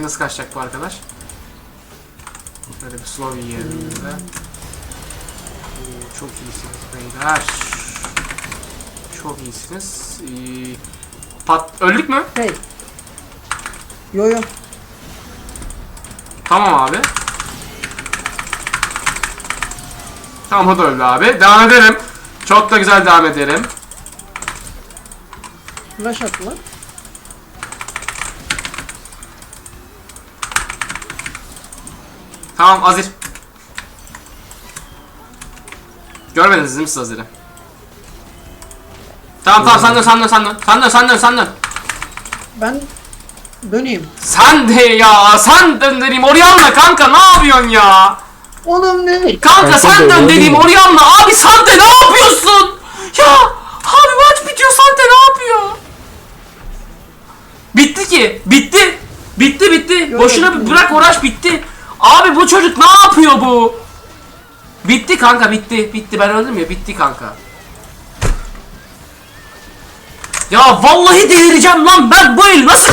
Bakalım nasıl kaçacak bu arkadaş. Böyle bir slow yiyelim biz de. Çok iyisiniz beyler. Çok iyisiniz. Ee, pat öldük mü? Hey. Yo yo. Tamam abi. Tamam o da öldü abi. Devam edelim. Çok da güzel devam edelim. Flash attılar. Tamam Azir. Görmediniz değil mi siz Azir'i? Tamam tamam sen dön sen dön sen dön. Sen dön sen dön sen dön. Ben döneyim. Sen de ya sen dön dediğim Orianna kanka ne yapıyorsun ya? Oğlum ne? Kanka Kanka sen de dön dediğim? Orianna abi Sante ne yapıyorsun? Ya abi maç bitiyor Sante ne yapıyor? Bitti ki bitti. Bitti bitti. Yok, Boşuna yok. bırak uğraş bitti. Çocuk ne yapıyor bu? Bitti kanka bitti. Bitti ben öldüm ya bitti kanka. Ya vallahi delireceğim lan ben bu el nasıl